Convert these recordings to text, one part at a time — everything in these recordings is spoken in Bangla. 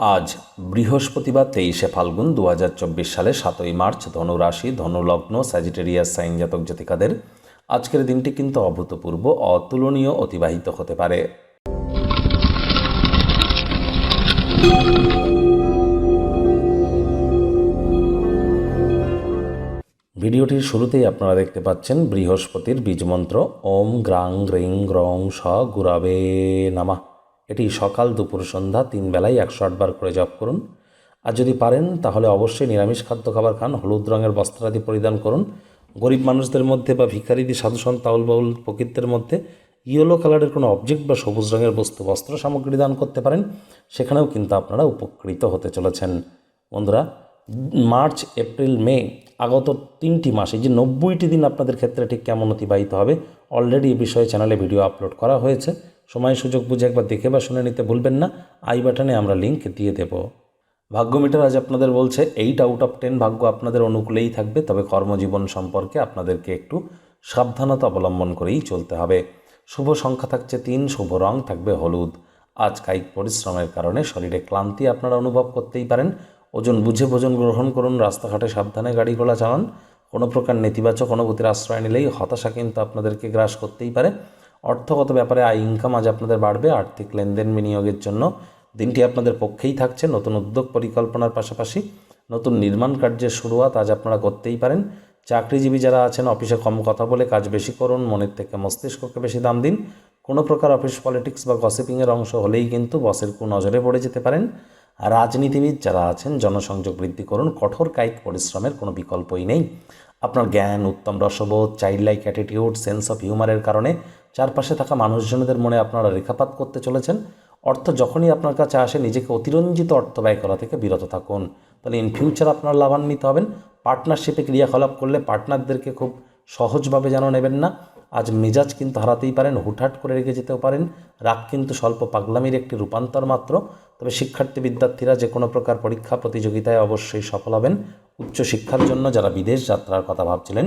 আজ বৃহস্পতিবার তেইশে ফাল্গুন দু হাজার চব্বিশ সালে সাতই মার্চ ধনুরাশি, ধনুলগ্ন স্যাজিটেরিয়াস সাইন জাতক জাতিকাদের আজকের দিনটি কিন্তু অভূতপূর্ব, অতুলনীয়, অতিবাহিত হতে পারে। ভিডিওটির শুরুতেই আপনারা দেখতে পাচ্ছেন বৃহস্পতির বীজমন্ত্র, ওম গ্রাং গ্রিং গ্রং স, গুরাবে, নামা। এটি সকাল দুপুর সন্ধ্যা তিন বেলায় একশো আটবার করে জপ করুন। আর যদি পারেন, তাহলে অবশ্যই নিরামিষ খাদ্য খাবার খান, হলুদ রঙের বস্ত্রাদি পরিধান করুন। গরিব মানুষদের মধ্যে বা ভিখারিদি সাধুসন তাউল বাউল প্রকৃতির মধ্যে ইয়েলো কালারের কোনো অবজেক্ট বা সবুজ রঙের বস্তু, বস্ত্র সামগ্রী দান করতে পারেন, সেখানেও কিন্তু আপনারা উপকৃত হতে চলেছেন। বন্ধুরা, মার্চ, এপ্রিল, মে আগত তিনটি মাসে যে নব্বইটি দিন আপনাদের ক্ষেত্রে ঠিক কেমন অতিবাহিত হবে, অলরেডি এ বিষয়ে চ্যানেলে ভিডিও আপলোড করা হয়েছে। সময় সুযোগ বুঝে একবার দেখে বা শুনে নিতে ভুলবেন না। আই বাটনে আমরা লিঙ্ক দিয়ে দেব। ভাগ্য মিটার আজ আপনাদের বলছে এইট আউট অফ টেন ভাগ্য আপনাদের অনুকূলেই থাকবে, তবে কর্মজীবন সম্পর্কে আপনাদেরকে একটু সাবধানতা অবলম্বন করেই চলতে হবে। শুভ সংখ্যা থাকছে তিন, শুভ রং থাকবে হলুদ। আজ কায়িক পরিশ্রমের কারণে শরীরে ক্লান্তি আপনারা অনুভব করতেই পারেন। ওজন বুঝে ভোজন গ্রহণ করুন, রাস্তাঘাটে সাবধানে গাড়ি ঘোড়া চালান। কোনো প্রকার নেতিবাচক অনুভূতির আশ্রয় নিলেই হতাশা কিন্তু আপনাদেরকে গ্রাস করতেই পারে। অর্থগত ব্যাপারে আয় ইনকাম আজ আপনাদের বাড়বে, আর্থিক লেনদেন বিনিয়োগের জন্য। দিনটি আপনাদের পক্ষেই থাকছে, নতুন উদ্যোগ পরিকল্পনার পাশাপাশি নতুন নির্মাণ কার্যের শুরুয়াত আজ আপনারা করতেই পারেন। চাকরিজীবী যারা আছেন, অফিসে কম কথা বলে কাজ বেশি করুন, মনের থেকে মস্তিষ্ককে বেশি দাম দিন। কোনো প্রকার অফিস পলিটিক্স বা গসিপিংয়ের অংশ হলেই কিন্তু বসের নজরে পড়ে যেতে পারেন। আর রাজনীতিবিদ যারা আছেন, জনসংযোগ বৃদ্ধি করুন, কঠোর কায়িক পরিশ্রমের কোনো বিকল্পই নেই। আপনার জ্ঞান, উত্তম রসবোধ child like attitude sense of হিউমারের কারণে চারপাশে থাকা মানুষজনদের মনে আপনারা রেখাপাত করতে চলেছেন। অর্থ যখনই আপনার কাছে আসে, নিজেকে অতিরঞ্জিত অর্থ ব্যয় করা থেকে বিরত থাকুন। তাহলে ইন ফিউচার আপনার লাভান্বিত হবেন। পার্টনারশিপে ক্রিয়াকলাপ করলে পার্টনারদেরকে খুব সহজভাবে যেন নেবেন না। আজ মেজাজ কিন্তু হারাতেই পারেন, হুটহাট করে রেখে যেতেও পারেন। রাগ কিন্তু স্বল্প পাগলামির একটি রূপান্তর মাত্র। তবে শিক্ষার্থী, বিদ্যার্থীরা যে কোনো প্রকার পরীক্ষা প্রতিযোগিতায় অবশ্যই সফল হবেন। উচ্চশিক্ষার জন্য যারা বিদেশ যাত্রার কথা ভাবছিলেন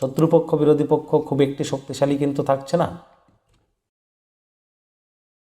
শত্রুপক্ষ বিরোধী পক্ষ খুব একটি শক্তিশালী কিন্তু থাকছে না।